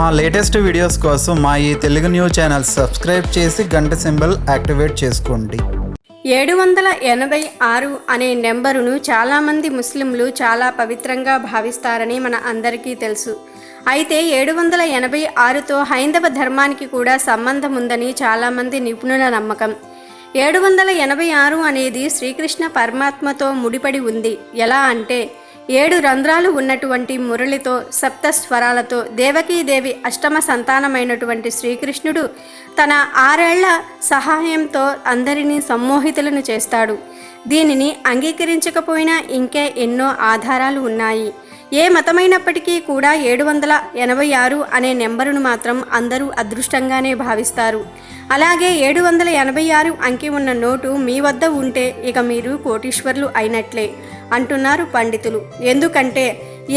మా latest videos కోసం మా ఈ తెలుగు న్యూస్ ఛానల్ సబ్స్క్రైబ్ చేసి గంట సింబల్ యాక్టివేట్ చేసుకోండి. ఏడు వందల ఎనభై ఆరు అనే నెంబరును చాలామంది ముస్లింలు చాలా పవిత్రంగా భావిస్తారని మన అందరికీ తెలుసు. అయితే ఏడు వందల ఎనభై ఆరుతో హైందవ ధర్మానికి కూడా సంబంధం ఉందని చాలామంది నిపుణుల నమ్మకం. ఏడు వందల ఎనభై ఆరు అనేది శ్రీకృష్ణ పరమాత్మతో ముడిపడి ఉంది. ఎలా అంటే ఏడు రంధ్రాలు ఉన్నటువంటి మురళితో సప్త స్వరాలతో దేవకీదేవి అష్టమ సంతానమైనటువంటి శ్రీకృష్ణుడు తన ఆరేళ్ళ సహాయంతో అందరినీ సమ్మోహితులను చేస్తాడు. దీనిని అంగీకరించకపోయినా ఇంకే ఎన్నో ఆధారాలు ఉన్నాయి. ఏ మతమైనప్పటికీ కూడా ఏడు వందల ఎనభై ఆరు అనే నెంబరును మాత్రం అందరూ అదృష్టంగానే భావిస్తారు. అలాగే ఏడు వందల ఎనభై ఆరు అంకి ఉన్న నోటు మీ వద్ద ఉంటే ఇక మీరు కోటీశ్వర్లు అయినట్లే అంటున్నారు పండితులు. ఎందుకంటే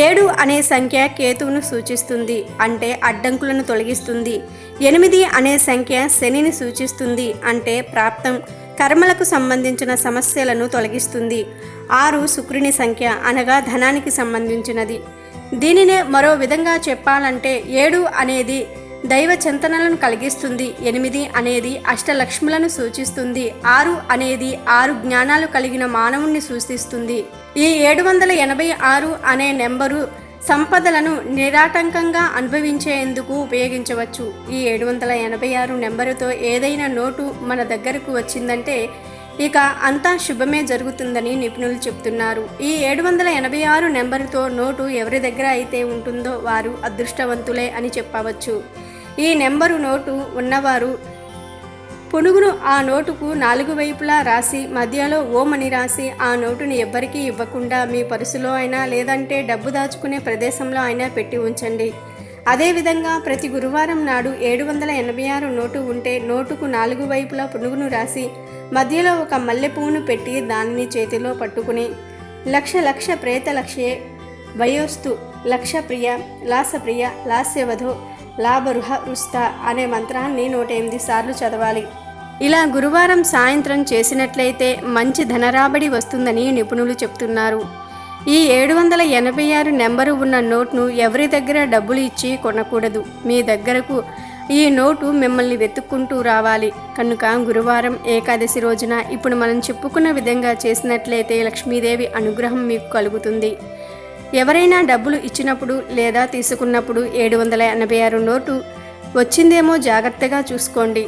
ఏడు అనే సంఖ్య కేతువును సూచిస్తుంది అంటే అడ్డంకులను తొలగిస్తుంది. ఎనిమిది అనే సంఖ్య శనిని సూచిస్తుంది అంటే ప్రాప్తం. కర్మలకు సంబంధించిన సమస్యలను తొలగిస్తుంది. ఆరు శుక్రుని సంఖ్య అనగా ధనానికి సంబంధించినది. దీనినే మరో విధంగా చెప్పాలంటే ఏడు అనేది దైవ చింతనలను కలిగిస్తుంది ఎనిమిది అనేది అష్టలక్ష్ములను సూచిస్తుంది ఆరు అనేది ఆరు జ్ఞానాలు కలిగిన మానవుణ్ణి సూచిస్తుంది. ఈ ఏడు వందల ఎనభై ఆరు అనే నెంబరు సంపదలను నిరాటంకంగా అనుభవించేందుకు ఉపయోగించవచ్చు. ఈ ఏడు వందల ఎనభై ఆరు నెంబరుతో ఏదైనా నోటు మన దగ్గరకు వచ్చిందంటే ఇక అంతా శుభమే జరుగుతుందని నిపుణులు చెప్తున్నారు. ఈ ఏడు వందల ఎనభై ఆరు నెంబరుతో నోటు ఎవరి దగ్గర అయితే ఉంటుందో వారు అదృష్టవంతులే అని చెప్పవచ్చు. ఈ నెంబరు నోటు ఉన్నవారు పునుగును ఆ నోటుకు నాలుగు వైపులా రాసి మధ్యలో ఓమని రాసి ఆ నోటుని ఎవ్వరికీ ఇవ్వకుండా మీ పరుసులో అయినా లేదంటే డబ్బు దాచుకునే ప్రదేశంలో అయినా పెట్టి ఉంచండి. అదేవిధంగా ప్రతి గురువారం నాడు ఏడు వందల ఎనభై ఆరు నోటు ఉంటే నోటుకు నాలుగు వైపులా పునుగును రాసి మధ్యలో ఒక మల్లె పువ్వును పెట్టి దానిని చేతిలో పట్టుకుని లక్ష లక్ష ప్రేత లక్ష్యే వయోస్తు లక్ష ప్రియ లాసప్రియ లాస్యవధు లాభరుహ రుస్త అనే మంత్రాన్ని నూట ఎనిమిది సార్లు చదవాలి. ఇలా గురువారం సాయంత్రం చేసినట్లయితే మంచి ధనరాబడి వస్తుందని నిపుణులు చెప్తున్నారు. ఈ ఏడు వందల ఎనభై ఆరు నెంబరు ఉన్న నోట్ను ఎవరి దగ్గర డబ్బులు ఇచ్చి కొనకూడదు. మీ దగ్గరకు ఈ నోటు మిమ్మల్ని వెతుక్కుంటూ రావాలి. కనుక గురువారం ఏకాదశి రోజున ఇప్పుడు మనం చెప్పుకున్న విధంగా చేసినట్లయితే లక్ష్మీదేవి అనుగ్రహం మీకు కలుగుతుంది. ఎవరైనా డబ్బులు ఇచ్చినప్పుడు లేదా తీసుకున్నప్పుడు ఏడు వందల ఎనభై ఆరు నోటు వచ్చిందేమో జాగ్రత్తగా చూసుకోండి.